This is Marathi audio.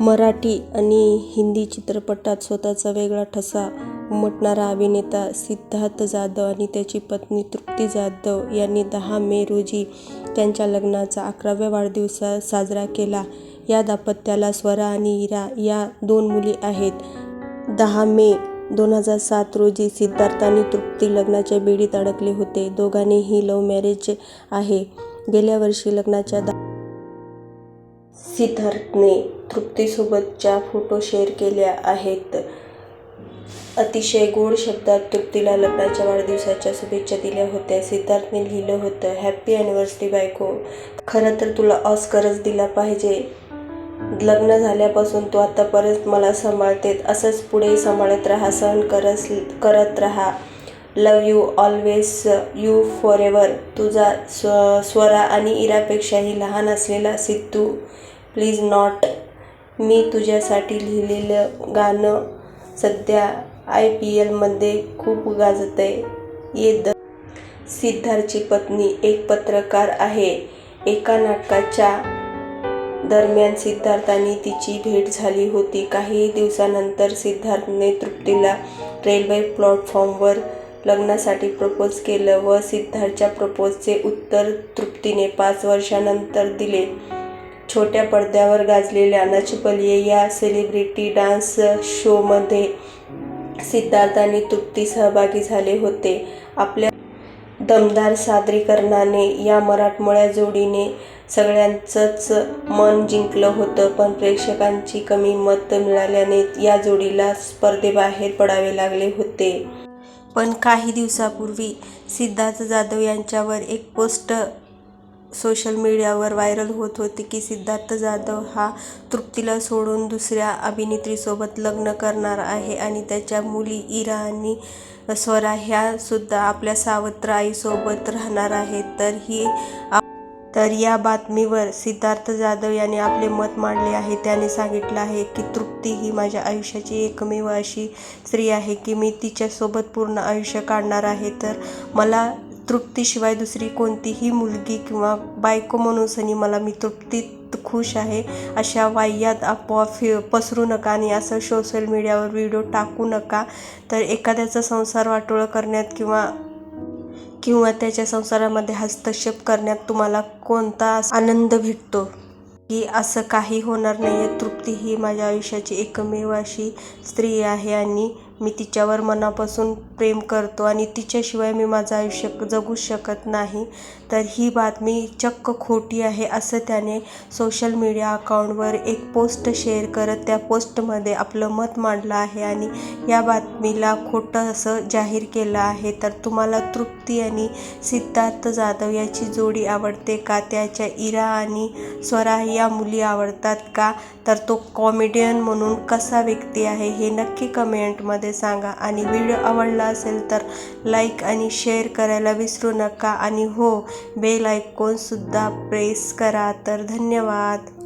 मराठी आणि हिंदी चित्रपटात स्वतःचा वेगळा ठसा उमटणारा अभिनेता सिद्धार्थ जाधव आणि त्याची पत्नी तृप्ती जाधव यांनी दहा मे रोजी त्यांच्या लग्नाचा अकराव्या वाढदिवस साजरा केला. या दाम्पत्याला स्वरा आणि इरा या दोन मुली आहेत. दहा मे दोन हजार सात रोजी सिद्धार्थ आणि तृप्ती लग्नाच्या बेडीत अडकले होते. दोघांनीही लव्ह मॅरेज आहे. गेल्या वर्षी लग्नाच्या दहा सिद्धार्थने तृप्तीसोबतच्या फोटो शेअर केले आहेत. अतिशय गोड शब्दात तृप्तीला लग्नाच्या वाढदिवसाच्या शुभेच्छा दिल्या होत्या. सिद्धार्थने लिहिलं होतं, हॅपी अॅनिव्हर्सरी बायको. खरं तर तुला ऑस्करच दिला पाहिजे. लग्न झाल्यापासून तू आतापर्यंत मला सांभाळतेस. असंच पुढे सांभाळत राहा. सहन करत राहा. Love you always you forever. तुझा स्व स्वरा आणि इरापेक्षाही लहान असलेला सिद्धू. Please not. मी तुझ्यासाठी लिहिलेलं गाणं सध्या आय पी एलमध्ये खूप गाजतंय. ये द सिद्धार्थची पत्नी एक पत्रकार आहे. एका नाटकाच्या दरम्यान सिद्धार्थ आणि तिची भेट झाली होती. काही दिवसानंतर सिद्धार्थने तृप्तीला रेल्वे प्लॅटफॉर्मवर लग्नासाठी प्रपोज केलं व सिद्धार्थच्या प्रपोजचे उत्तर तृप्तीने पाच वर्षांनंतर दिले. छोट्या पडद्यावर गाजलेल्या नचबलिये या सेलिब्रिटी डान्स शोमध्ये सिद्धार्थ आणि तृप्ती सहभागी झाले होते. आपल्या दमदार सादरीकरणाने या मराठमोळ्या जोडीने सगळ्यांचंच मन जिंकलं होतं. पण प्रेक्षकांची कमी मतं मिळाल्याने या जोडीला स्पर्धेबाहेर पडावे लागले होते. पण काही दिवसापूर्वी सिद्धार्थ जाधव यांच्यावर एक पोस्ट सोशल मीडियावर व्हायरल होत होती की सिद्धार्थ जाधव हा तृप्तीला सोडून दुसऱ्या अभिनेत्रीसोबत लग्न करणार आहे आणि त्याच्या मुली इरा आणि स्वरा ह्यासुद्धा आपल्या सावत्र आईसोबत राहणार आहेत. तर ही तर या बातमीवर सिद्धार्थ जाधव यांनी आपले मत मांडले आहे. त्याने सांगितलं आहे की तृप्ती ही माझ्या आयुष्याची एकमेव अशी स्त्री आहे की मी तिच्यासोबत पूर्ण आयुष्य काढणार आहे. तर मला तृप्तीशिवाय दुसरी कोणतीही मुलगी किंवा बायको नसूनही मला मी तृप्तीत खुश आहे. अशा वाह्यात आपोआप पसरू नका आणि असं सोशल मीडियावर व्हिडिओ टाकू नका. तर एखाद्याचा संसार वाटोळं करण्यात किंवा किंवा त्याच्या संसारामध्ये हस्तक्षेप करण्यात तुम्हाला कोणता आनंद भेटतो? की असं काही होणार नाही आहे तृप्ती ही माझ्या आयुष्याची एकमेव अशी स्त्री आहे आणि मी तिच्यावर मनापासून प्रेम करतो आणि तिच्याशिवाय मी माझं आयुष्य जगूच शकत नाही. तर ही बातमी चक्क खोटी आहे असं त्याने सोशल मीडिया अकाउंटवर एक पोस्ट शेअर करत त्या पोस्टमध्ये आपलं मत मांडलं आहे आणि या बातमीला खोटं असं जाहीर केलं आहे. तर तुम्हाला तृप्ती आणि सिद्धार्थ जाधव याची जोडी आवडते का? त्याच्या इरा आणि स्वरा या मुली आवडतात का? तर तो कॉमेडियन म्हणून कसा व्यक्ती आहे हे नक्की कमेंटमध्ये सांगा आणि व्हिडिओ आवडला असेल तर लाईक आणि शेअर करायला विसरू नका आणि हो बेल आयकॉनसुद्धा प्रेस करा. तर धन्यवाद.